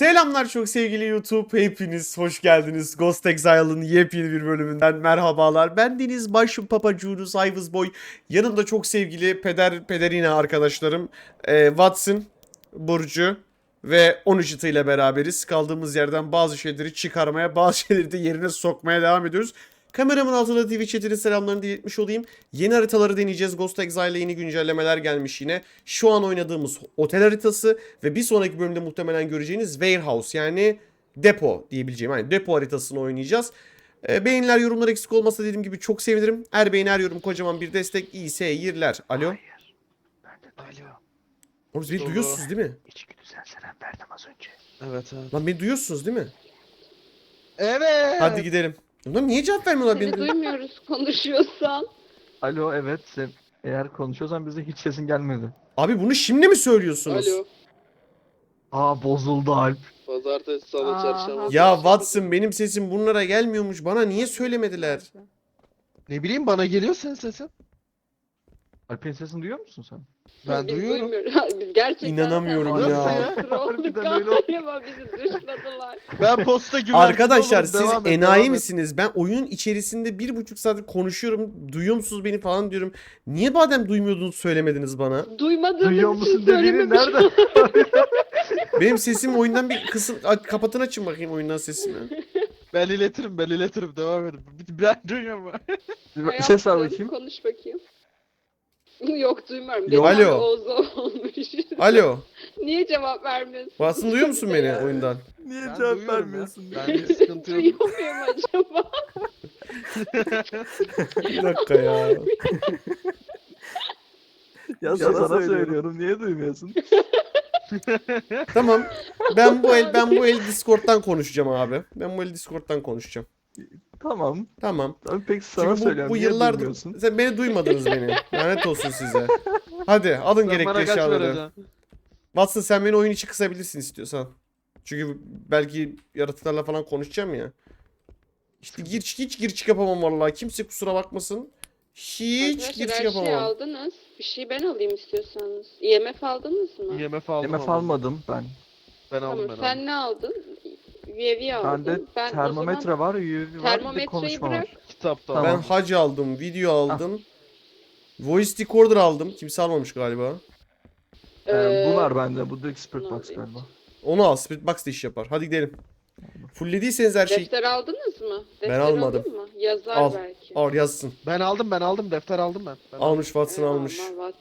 Selamlar çok sevgili YouTube. Hepiniz hoş geldiniz. Ghost Exile'ın yepyeni bir bölümünden merhabalar. Ben Deniz Başım Papacuğunuz Ayvız Boy. Yanımda çok sevgili peder pederina arkadaşlarım. Ee, Watson, Burcu ve 13 ile beraberiz. Kaldığımız yerden bazı şeyleri çıkarmaya, bazı şeyleri de yerine sokmaya devam ediyoruz. Kameramın altında TV chatinin selamlarını iletmiş olayım. Yeni haritaları deneyeceğiz. Ghost Exile'e yeni güncellemeler gelmiş yine. Şu an oynadığımız otel haritası ve bir sonraki bölümde muhtemelen göreceğiniz warehouse yani depo diyebileceğim. Yani depo haritasını oynayacağız. E, beğeniler yorumlar eksik olmasa dediğim gibi çok sevinirim. Her beğeni her yorum kocaman bir destek. İyi seyirler. Alo. Hayır. Ben de duyuyorum. Oğlum beni Doğru. duyuyorsunuz değil mi? İçgüdüsel selam verdim az önce. Evet evet. Lan beni duyuyorsunuz değil mi? Evet. Hadi gidelim. Bunlar niye cevap vermiyorlar Seni duymuyoruz konuşuyorsan. Alo evet sen eğer konuşuyorsan bize hiç sesin gelmedi. Abi bunu şimdi mi söylüyorsunuz? Alo. Aa bozuldu Alp. Pazartesi, salı, çarşamba. Ya Watson benim sesim bunlara gelmiyormuş. Bana niye söylemediler? Ne bileyim bana geliyor senin sesin. Alp'in sesini duyuyor musun sen? Ben Biz duyuyorum. duymuyoruz. Biz gerçekten İnanamıyorum sen- ya. Nasıl olduk Harbiden öyle oldu. galiba bizi dışladılar. Ben posta güvendim. Arkadaşlar oğlum, siz enayi misiniz? Ben oyunun içerisinde bir buçuk saat konuşuyorum. Duyuyor musunuz beni falan diyorum. Niye badem duymuyordunuz söylemediniz bana? Duymadığımız Duyuyor için musun dediğini söylememiş. nerede? Benim sesim oyundan bir kısım... A- Kapatın açın bakayım oyundan sesimi. Ben iletirim ben iletirim devam edin. Ben duyuyorum. Ses ver Hayatım, bakayım. Konuş bakayım. Yok duymuyorum. Yok. Alo. Oğuz olmuş. Alo. Niye cevap vermiyorsun? Watson duyuyor musun beni oyundan? Niye Ben cevap duyuyorum vermiyorsun? ya. Ben bir sıkıntı yok. Duyuyor muyum acaba? Bir dakika ya. Ya sana, söylüyorum niye duymuyorsun? Tamam. Ben bu el ben bu el Discord'dan konuşacağım abi. Ben bu el Discord'dan konuşacağım. Tamam. Tamam. Abi peki sana Çünkü bu, söylüyorum bu yıllardır sen beni duymadınız beni. Lanet olsun size. Hadi alın Sen gerekli bana kaç eşyaları. vereceksin? Watson sen beni oyun içi kısabilirsin istiyorsan. Çünkü belki yaratıklarla falan konuşacağım ya. İşte gir hiç gir çık yapamam vallahi. Kimse kusura bakmasın. Hiç Arkadaşlar gir çık her şeyi yapamam. aldınız. Bir şey ben alayım istiyorsanız. IMF aldınız mı? IMF aldım. MF ama. almadım ben. Ben aldım Tamam ben sen aldım. ne aldın? UAV aldın. Bende ben termometre zaman var, UV var, bir de termometreyi konuşma bırak. var. Kitapta. Tamam. Ben hac aldım, video aldım. Voice recorder aldım. Kimse almamış galiba. Ee, Ee, bu var bende. Bu da Expert bunu Box galiba. Onu al. Spiritbox da iş yapar. Hadi gidelim. Fullediyseniz her şey Defter aldınız mı? Defter almadım. alayım mı? Yazar Al. belki. al yazsın. Ben aldım ben aldım defter aldım ben. ben aldım. Almış Watson Eyvallah, almış. Watson.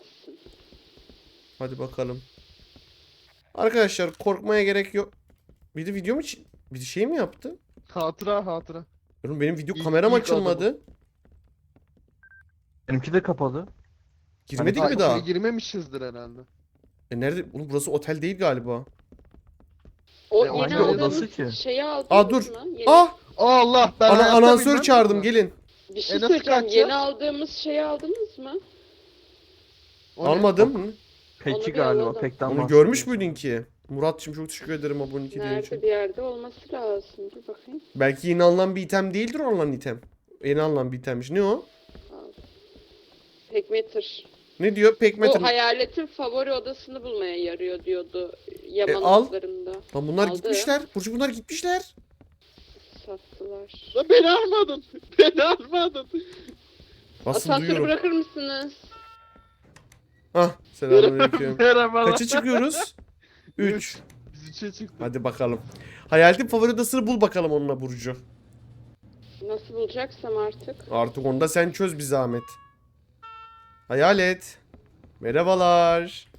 Hadi bakalım. Arkadaşlar korkmaya gerek yok. Bir de video mu için? Bir şey mi yaptı? Hatıra hatıra. Oğlum benim video İlk- kameram ilk açılmadı. Benimki de kapalı. Girmedik Ha, mi daha? girmemişizdir herhalde. E nerede? Oğlum burası otel değil galiba. O E, yeni hangi aldığımız odası ki? şeyi aldınız Aa, dur. mı? Yeni- Ah! Allah ben Ana hayatta anansör bilmem çağırdım bunu. gelin. Bir şey E, nasıl söyleyeceğim. Yeni aldığımız şeyi aldınız mı? O ne? Almadım. Peki bir galiba. alalım. Pekten Onu görmüş müydün ki? Muratçım çok teşekkür ederim hediyen Nerede için. bir yerde olması lazım. Bir bakayım. Belki yeni alınan bir item değildir o alınan item. Yeni alınan bir itemmiş. Ne o? Pekmeter. Ne diyor? Pekmetin. Bu hayaletin favori odasını bulmaya yarıyor diyordu Yaman E, al. odlarında. Lan bunlar Aldı. gitmişler. Burcu bunlar gitmişler. Sattılar. Lan beni almadın. Beni almadın. Aslında Asansörü duyuyorum. bırakır mısınız? Ah selamünaleyküm. Merhaba. Kaça çıkıyoruz? 3. Biz üçe çıktık. Hadi bakalım. Hayaletin favori odasını bul bakalım onunla Burcu. Nasıl bulacaksam artık. Artık onu da sen çöz bir zahmet. Hayalet. Merhabalar.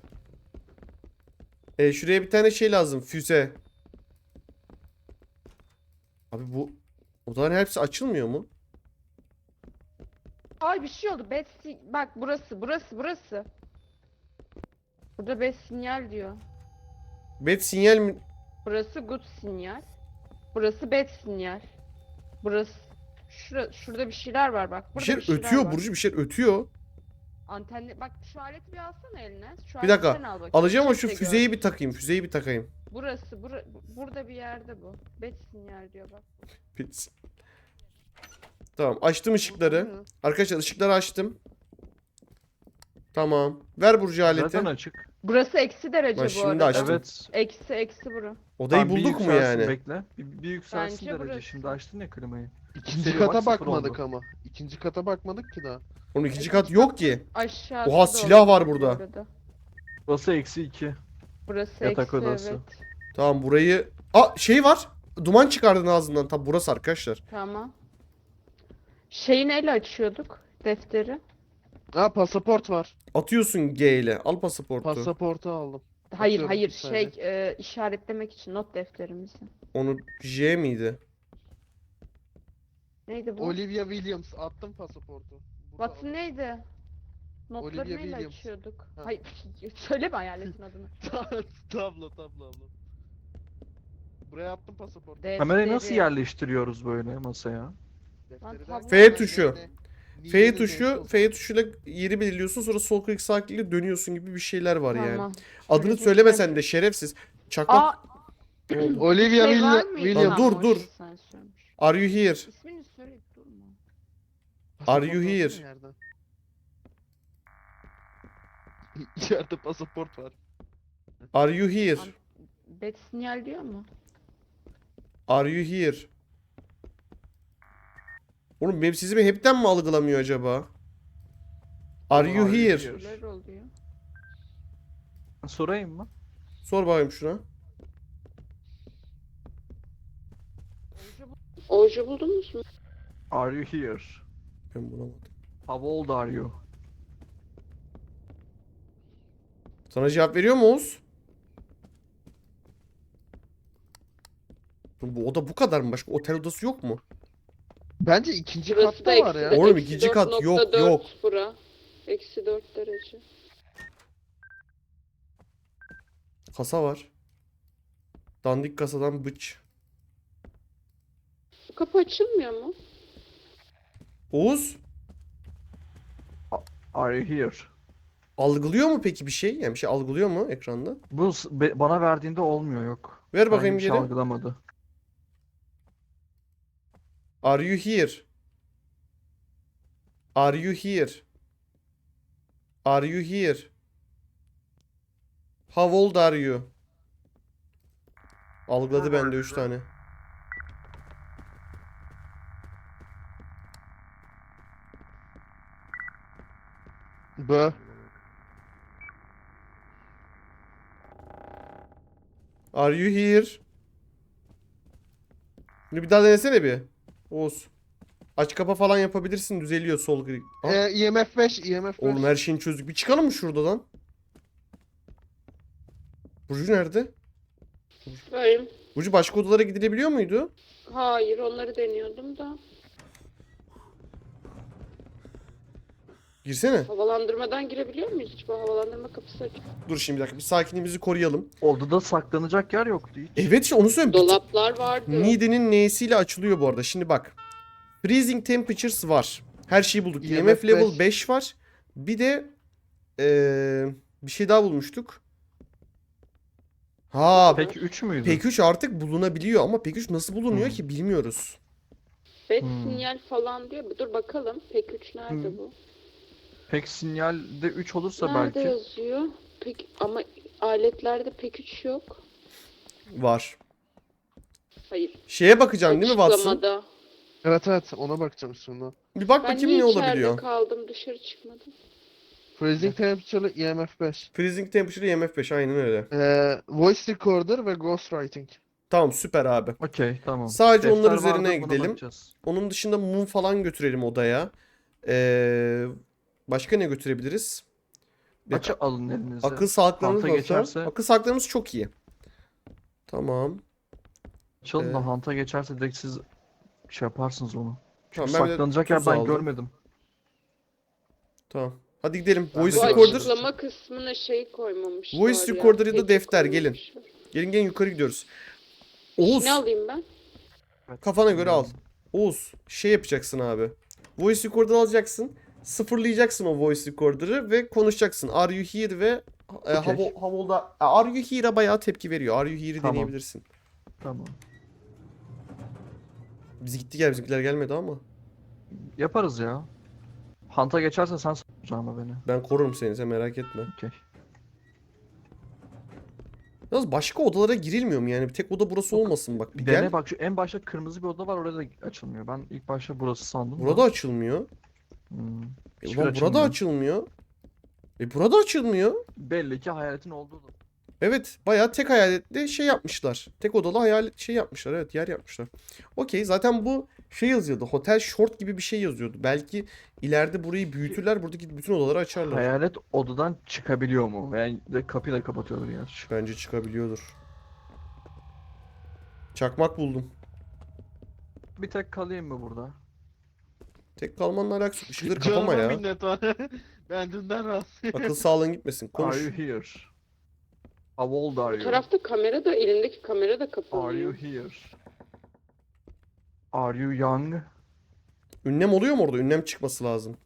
E, şuraya bir tane şey lazım. Füze. Abi bu odaların hepsi açılmıyor mu? Ay bir şey oldu. Bad si- bak burası, burası, burası. Burada bad sinyal diyor. Bad sinyal mi? Burası good sinyal. Burası bad sinyal. Burası Şura, şurada bir şeyler var bak. Bir Burada şey şeyler ötüyor var. Burcu bir şey ötüyor. Antenli bak şu aleti bir alsana eline. Şu Bir dakika, al bakayım. Alacağım ama şu füzeyi gör- bir takayım. Füzeyi bir takayım. Burası, bura, burada bir yerde bu. Bad sinyal diyor bak. Pis. Tamam açtım ışıkları. Arkadaşlar ışıkları açtım. Tamam. Ver Burcu aleti. Zaten açık. Burası eksi derece Ben bu şimdi arada. açtım. Evet. Eksi eksi bura. Odayı Tamam, bir bulduk mu yükselsin, yani? Bekle. Bir, bir yükselsin Bence derece. burası. Şimdi açtın ya klimayı. İkinci Seri kata sıfır bakmadık oldu. ama. İkinci kata bakmadık ki daha. Oğlum ikinci kat yok ki. Aşağısı Oha, da silah var olabilir bu burada. arada. Burası eksi 2. Burası Yatak eksi odası. evet. Tamam burayı... Aa şey var. Duman çıkardın ağzından. Tabi burası arkadaşlar. Tamam. Şeyi neyle açıyorduk? Defteri. Ha pasaport var. Atıyorsun G ile. Al pasaportu. Pasaportu aldım. Hayır Atıyorum hayır bir şey e, işaretlemek için not defterimizi. Onu J miydi? Neydi bu? Olivia Williams attım pasaportu. Burada Watson neydi? Notları Olivia neyle Williams. açıyorduk? Ha. Hayır söyleme hayaletin adını. tablo tablo abla. Buraya attım pasaportu. Kamerayı nasıl Defteri. yerleştiriyoruz böyle masaya? Defteri tablo- derken F tuşu. F tuşu, F tuşuyla yeri belirliyorsun sonra sol klik sağ klikle dönüyorsun gibi bir şeyler var yani. Tamam. Adını Şöyle söylemesen de şerefsiz. Çakmak. Aa Olivia şey var Willi- mıydı? Williams. Dur, Tamam, dur. o sen söylemiş. Are you here? İsmini durma. Are you here? yerden. Yerde pasaport var. Are you here? Bet sinyal diyor mu? Are you here? Oğlum benim sesimi hepten mi algılamıyor acaba? Are you here? here? Neler oluyor? Sorayım mı? Sor bakayım şuna. Oje buldunuz mu? Are you here? Ben bulamadım. How old are you? Sana cevap veriyor mu Oğuz? Oğlum Bu oda bu kadar mı? Başka otel odası yok mu? Bence ikinci Burası katta da var ya. Oğlum, eksi ikinci kat yok, 4.4 yok. Bura. Eksi 4 derece. Kasa var. Dandik kasadan bıç. Kapı açılmıyor mu? Oğuz Are you here? algılıyor mu peki bir şey? Yani bir şey algılıyor mu ekranda? Bu s- be- bana verdiğinde olmuyor yok. Ver bakayım bir şey geri. algılamadı. Are you here? Are you here? Are you here? How old are you? Algıladı bende 3 tane. Bö. Are you here? Bunu bir daha denesene bir. Oğuz. Aç kapa falan yapabilirsin düzeliyor sol. Aa, Ee, IMF 5, IMF 5. Oğlum her şeyini çözdük. Bir çıkalım mı şuradan? Burcu nerede? Böyle. Burcu başka odalara gidilebiliyor muydu? Hayır onları deniyordum da. Girsene. Havalandırmadan girebiliyor muyuz hiç? Bu havalandırma kapısı açık. Dur şimdi bir dakika. Bir sakinliğimizi koruyalım. Odada saklanacak yer yoktu hiç. Evet işte onu söylüyorum. Dolaplar vardı. Nide'nin N'siyle açılıyor bu arada. Şimdi bak. Freezing Temperatures var. Her şeyi bulduk. IMF EMF level 5. 5 var. Bir de eee, bir şey daha bulmuştuk. Ha Peki 3 müydü? Pek 3 artık bulunabiliyor ama Pek 3 nasıl bulunuyor Hmm. ki bilmiyoruz. Bet Hmm. sinyal falan diyor. Dur bakalım. Pek 3 nerede Hmm. bu? Pek sinyalde 3 olursa Nerede belki. yazıyor? Pek ama aletlerde pek 3 yok. Var. Hayır. Şeye bakacaksın değil mi Watson? Açıklamada. Evet evet ona bakacağım sonra. Bir bak Ben bakayım niye ne içeride olabiliyor. kaldım dışarı çıkmadım. Freezing Temperature'lı IMF 5. Freezing Temperature EMF 5 aynen öyle. Ee, voice Recorder ve Ghostwriting. Tamam süper abi. Okey tamam. Sadece Defter onlar vardı, üzerine gidelim. bakacağız. Onun dışında mum falan götürelim odaya. Ee, başka ne götürebiliriz? Açı alın elinize. Akıl sağlıklarımız Hanta geçerse- Akıl sağlıklarımız çok iyi. Tamam. Açalım Ee, da hanta geçerse direkt siz şey yaparsınız onu. Çünkü Tamam, ben saklanacak yer ben aldım. görmedim. Tamam. Hadi gidelim. Ben Voice recorder. açıklama kısmına şey koymamışlar Voice recorder ya da defter, gelin. Gelin gelin yukarı gidiyoruz. Oğuz Ne alayım ben? kafana göre al. Oğuz şey yapacaksın abi. Voice recorder alacaksın. Sıfırlayacaksın o voice recorder'ı ve konuşacaksın. Are you here ve e, how, how old are- you here'a bayağı tepki veriyor. Are you here'i Tamam. deneyebilirsin. Tamam. Biz gittik ya bizimkiler gelmedi ama. Yaparız ya. Hanta geçerse sen ama beni. Ben korurum seni sen merak etme. Okey. Yalnız başka odalara girilmiyor mu yani? Bir tek oda burası olmasın bak. Bir Dene gel. bak şu en başta kırmızı bir oda var orada da açılmıyor. Ben ilk başta burası sandım da. Burada açılmıyor. Hmm. E, Hiçbir ulan burada açılmıyor. açılmıyor. E burada açılmıyor. Belli ki hayaletin olduğu. Evet bayağı tek hayaletli şey yapmışlar. Tek odalı hayalet şey yapmışlar. Evet yer yapmışlar. Okey zaten bu şey yazıyordu. Hotel Short gibi bir şey yazıyordu. Belki ileride burayı büyütürler. Buradaki bütün odaları açarlar. Hayalet odadan çıkabiliyor mu? Veya de kapıyı da kapatıyordur gerçi. Bence çıkabiliyordur. Çakmak buldum. Bir tek kalayım mı burada? Tek kalmanla alakası yok. Işıkları kapama Canıma ya. minnet var. ben dünden rahatsızım. Akıl sağlığın gitmesin. Are Konuş. you here? How old are Bu you? tarafta kamera da elindeki kamera da Are you here? Are you young? Ünlem oluyor mu orada? Ünlem çıkması lazım.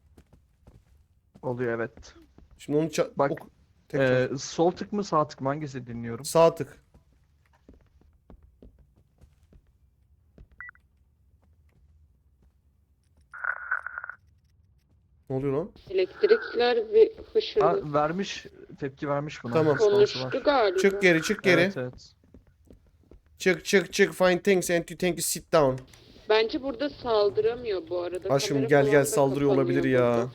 Oluyor evet. Şimdi onu ça- Bak, ok- tekrar. Ee, sol tık mı sağ tık mı hangisi dinliyorum? Sağ tık. Ne oluyor lan? Elektrikler ve Ha, hışırdı. vermiş tepki vermiş buna. Tamam. Responsu var. Konuştu galiba. Çık geri, çık geri. Evet evet. Çık, çık, çık. Find things and you think you sit down. Bence burada saldıramıyor bu arada. Aşkım Kamera gel falan gel da saldırıyor kapanıyor olabilir ya. burada.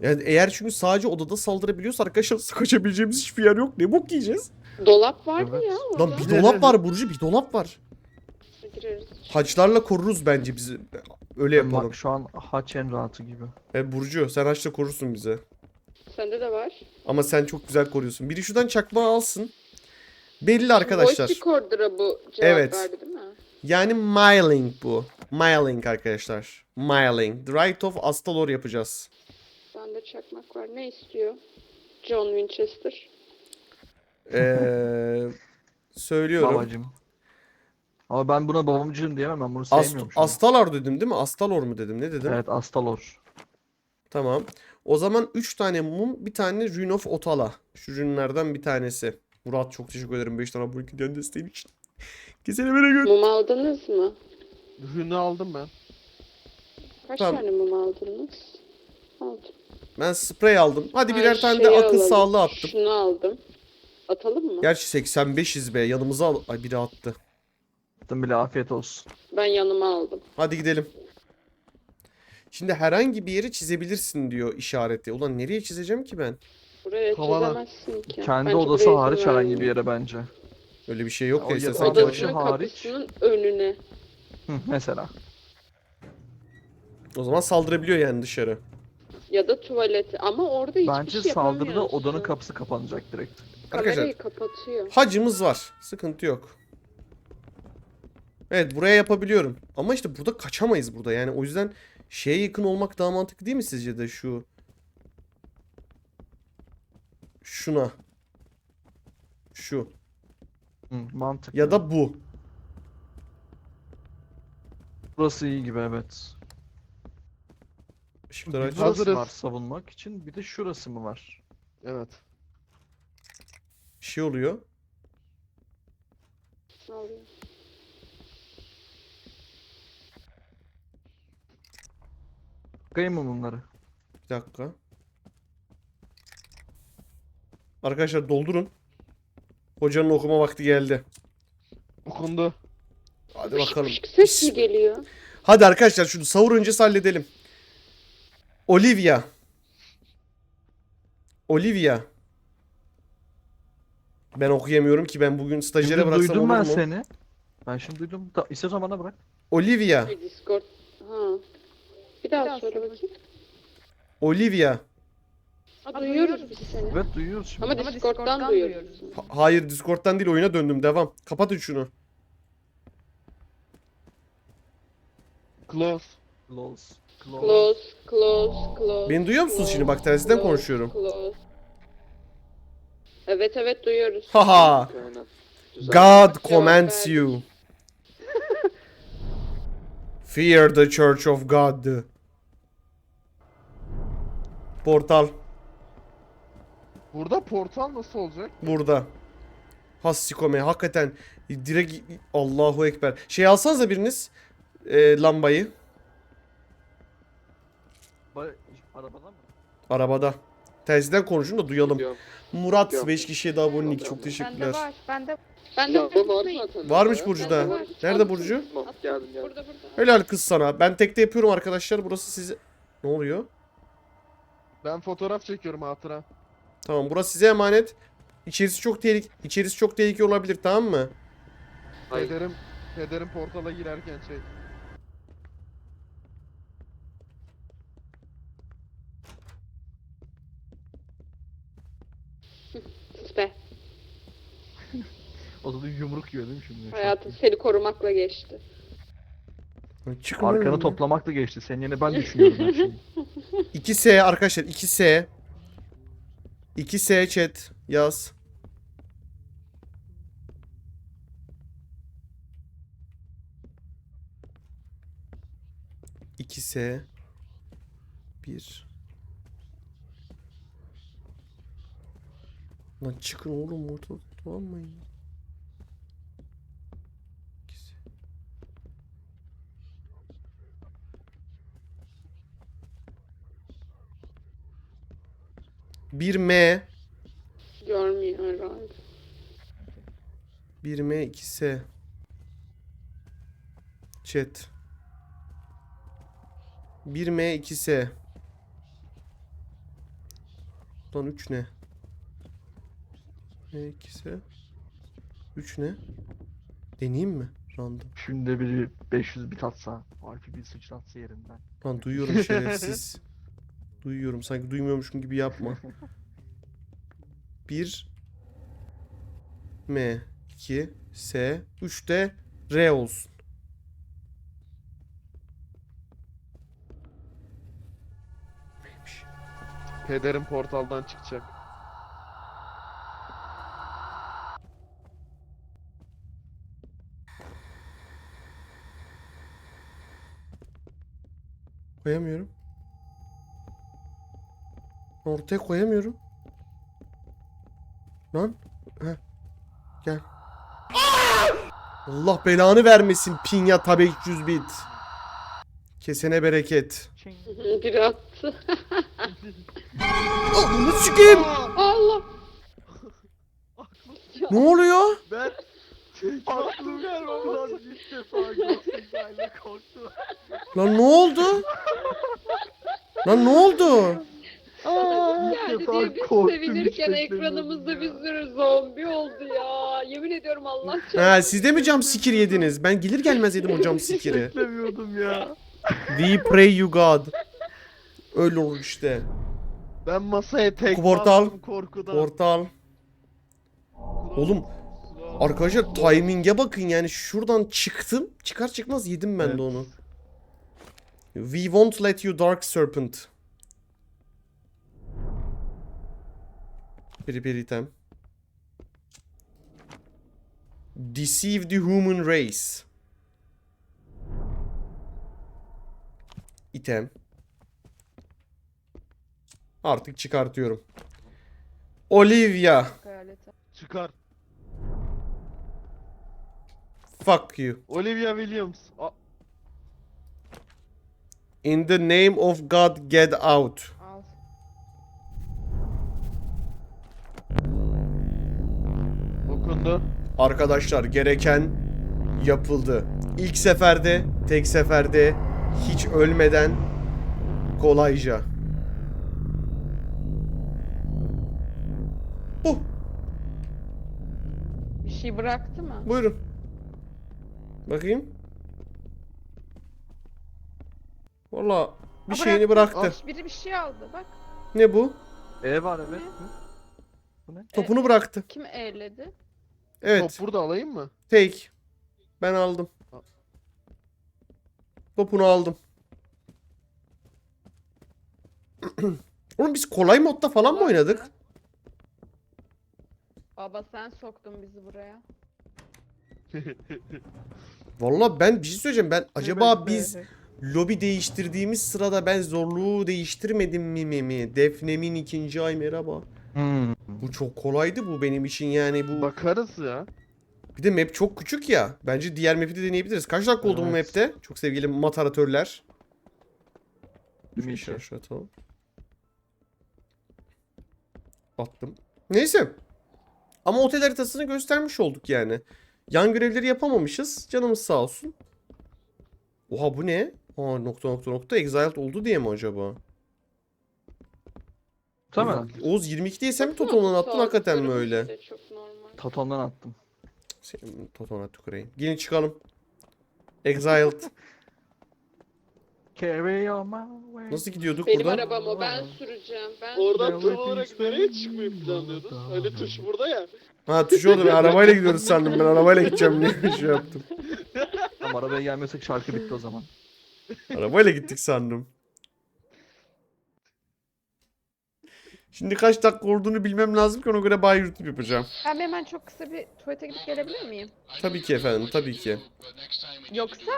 Yani eğer çünkü sadece odada saldırabiliyorsa arkadaşlar kaçabileceğimiz hiçbir yer yok. Ne bok yiyeceğiz? Dolap vardı Evet. ya orada. Lan bir dolap var Burcu, bir dolap var. Gireriz. Haçlarla koruruz bence bizi. Öyle yapalım. Bak şu an haç en rahatı gibi. E Burcu sen haçla korursun bizi. Sende de var. Ama sen çok güzel koruyorsun. Biri şuradan çakmağı alsın. Belli arkadaşlar. Voice recorder'a bu cevap Evet. verdi değil mi? Yani miling bu. Miling arkadaşlar. Miling. The Right of Astalor yapacağız. Bende çakmak var. Ne istiyor? John Winchester. Ee, söylüyorum. Babacım. Ama ben buna babamcığım diyemem ben bunu Ast- sevmiyorum şu an. Astalor dedim değil mi? Astalor mu dedim? Ne dedim? Evet Astalor. Tamam. O zaman 3 tane mum, bir tane Rune of Otala. Şu rünlerden bir tanesi. Murat çok teşekkür ederim 5 tane abonelik hediyen desteğin için. Kesene beni gör. Mum aldınız mı? Ürünü aldım ben. Kaç Tamam. tane mum aldınız? Aldım. Ben sprey aldım. Hadi Her birer tane de şeyi akıl alalım. sağlığı attım. Şunu aldım. Atalım mı? Gerçi 85'iz be. Yanımıza al. Ay biri attı. Attım bile afiyet olsun. Ben yanıma aldım. Hadi gidelim. Şimdi herhangi bir yeri çizebilirsin diyor işareti. Ulan nereye çizeceğim ki ben? Buraya Tavana. çizemezsin ki. Kendi Bence odası buraya hariç izin herhangi bir vermiyor. yere bence. Öyle bir şey yok O ya. odası- kendi- Odasının hariç. kapısının önüne. Hı, mesela. O zaman saldırabiliyor yani dışarı. Ya da tuvaleti. Ama orada hiçbir Bence şey saldırıda yapamıyorsun. odanın kapısı kapanacak direkt. Arkadaşlar Kamerayı kapatıyor. hacımız var. Sıkıntı yok. Evet buraya yapabiliyorum. Ama işte burada kaçamayız burada. Yani o yüzden şeye yakın olmak daha mantıklı değil mi sizce de şu? Şuna. Şu. Hı, mantıklı. Ya da bu. Burası iyi gibi evet. Işıkları aç. burası Hazırız. var savunmak için bir de şurası mı var? Evet. Bir şey oluyor. Ne oluyor? Bakayım mı bunları? Bir dakika. Arkadaşlar doldurun. Hocanın okuma vakti geldi. Okundu. Hadi bakalım. Fışk ses mi geliyor? Hadi arkadaşlar şunu sahur öncesi halledelim. Olivia. Olivia. Ben okuyamıyorum ki ben bugün stajyere Şimdi bıraksam duydum olur ben mu? seni. Ben şimdi duydum. Da, istiyorsan bana bırak. Olivia. Discord. Bir daha söyle bakayım. Olivia. Ha, duyuyoruz biz seni. Evet duyuyoruz şimdi. Ama Discord'dan, duyuyoruz. Ha- hayır Discord'dan değil oyuna döndüm. Devam. Kapatın şunu. Close. Close. Close. Close, close, close. Beni duyuyor musunuz şimdi? Bak close, tersiden close, konuşuyorum. close. Evet evet duyuyoruz. Haha. God commands you. Fear the Church of God. Portal Burada portal nasıl olacak? burada. Hassikome hakikaten direkt Allahu Ekber. Şey alsanıza biriniz e, lambayı Ba- Arabadan mı? arabada. Telsizden konuşun da duyalım. Biliyorum. Murat Yok. 5 kişiye de abonelik çok Bende teşekkürler. var. Bende Bende var. zaten. Varmış ya. Burcu'da. Bende var. Nerede. Burcu? Geldim geldim. Burada burada. Helal kız sana. Ben tekte yapıyorum arkadaşlar. Burası size... Ne oluyor? Ben fotoğraf çekiyorum hatıra. Tamam burası size emanet. İçerisi çok tehlik İçerisi çok tehlikeli olabilir tamam mı? Hayır. Pederim, pederim portala girerken şey. Sus be. O zaman yumruk yiyor değil mi şimdi? Hayatım seni korumakla geçti. Çıkın Arkanı önümden. toplamak da geçti. Senin yerine ben düşünüyorum her şeyi. 2S arkadaşlar 2S. 2S chat yaz. İki S bir Lan çıkın oğlum ortada dolanmayın. 1 M. Görmüyor herhalde. 1 M 2 S. Chat. 1 M 2 S. Lan 3 ne? M 2 S. 3 ne? Deneyeyim mi? Random. Şimdi biri 500 bit atsa, harfi bir sıçratsa yerinden. Lan duyuyorum şerefsiz. duyuyorum. Sanki duymuyormuşum gibi yapma. 1 M 2 S 3 de R olsun. Neymiş? Portaldan çıkacak. Koyamıyorum. Ortaya koyamıyorum. Lan. Heh. Gel. Allah belanı vermesin pinya tabi 300 bit. Kesene bereket. Biri attı. Bunu sikeyim. Allah. Ne oluyor? Ben aklım gelmem ilk defa Ghost'la korktum. Lan ne oldu? Lan ne oldu? Yani defa diye biz korktum, hiç sevinirken beklemiyordum ekranımızda bir sürü zombi oldu ya. Yemin ediyorum Allah Ha, siz de mi cam sikir yediniz? Ben gelir gelmez yedim o cam sikiri. Beklemiyordum ya. We pray you God. Öyle olur işte. Ben masaya tek Portal. bastım korkudan. Portal. Oğlum arkadaşlar timing'e bakın yani şuradan çıktım. Çıkar çıkmaz yedim ben de Evet. onu. We won't let you dark serpent. Bir item. Deceive the human race. İtem. Artık çıkartıyorum. Olivia. Çıkar. Fuck you. Olivia Williams. A- In the name of God get out. Okundu. Arkadaşlar gereken yapıldı. İlk seferde, tek seferde hiç ölmeden kolayca. Bu. Bir şey bıraktı mı? Buyurun. Bakayım. Valla bir Aa, şeyini bıraktı. bıraktı. Biri bir şey aldı bak. Ne bu? E var evet. Topunu bıraktı. Kim eğledi? Evet. Top burada alayım mı? Take. Ben aldım. Topunu aldım. Oğlum biz kolay modda falan mı oynadık? Baba sen soktun bizi buraya. Vallahi ben bir şey söyleyeceğim. Ben acaba Evet, biz evet. lobi değiştirdiğimiz sırada ben zorluğu değiştirmedim mi mi mi? Defnemin ikinci ay merhaba. Hmm. Bu çok kolaydı bu benim için yani bu. Bakarız ya. Bir de map çok küçük ya. Bence diğer map'i de deneyebiliriz. Kaç dakika oldu bu Evet. map'te? Çok sevgili mataratörler. Şöyle işe? şöyle atalım. Attım. Neyse. Ama otel haritasını göstermiş olduk yani. Yan görevleri yapamamışız. Canımız sağ olsun. Oha bu ne? Aa nokta nokta nokta exiled oldu diye mi acaba? Tamam. Oğuz 22 değilse mi Toton'dan attın hakikaten mi öyle? çok normal. Toton'dan attım. Senin Toton'a tüküreyim. Gelin çıkalım. Exiled. Carry on my way. Nasıl gidiyorduk Benim buradan? arabam o ben süreceğim. Ben Oradan tam olarak nereye çıkmayı planlıyordunuz? Hani tuş burada ya. Ha tuş orada ben arabayla gidiyoruz sandım ben arabayla gideceğim diye şey yaptım. Tamam arabaya gelmiyorsak şarkı bitti o zaman. Arabayla gittik sandım. Şimdi kaç dakika olduğunu bilmem lazım ki ona göre bay YouTube yapacağım. Ben hemen çok kısa bir tuvalete gidip gelebilir miyim? Tabii ki efendim tabii ki. Yoksa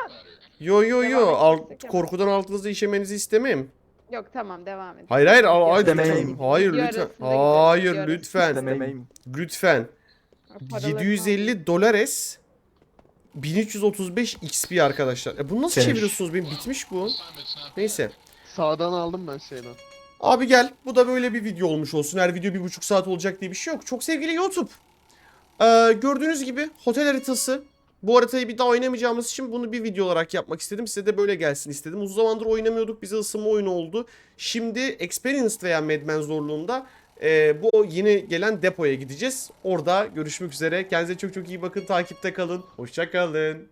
Yo yo yo Devam ya. korkudan altınızı işemenizi istemem. yok tamam devam edin. Hayır hayır al- hayır lütfen. Hayır lütfen. Hayır lütfen. Demeyim. Lütfen. Paralarını 750 dolares 1335 XP arkadaşlar. E bunu nasıl Finish. çeviriyorsunuz? Benim bitmiş bu. Neyse. Sağdan aldım ben şeyden. Abi gel. Bu da böyle bir video olmuş olsun. Her video bir buçuk saat olacak diye bir şey yok. Çok sevgili YouTube. Ee, gördüğünüz gibi otel haritası. Bu haritayı bir daha oynamayacağımız için bunu bir video olarak yapmak istedim. Size de böyle gelsin istedim. Uzun zamandır oynamıyorduk. Bize ısınma oyunu oldu. Şimdi Experienced veya Madman zorluğunda e, bu yeni gelen depoya gideceğiz. Orada görüşmek üzere. Kendinize çok çok iyi bakın. Takipte kalın. Hoşça kalın.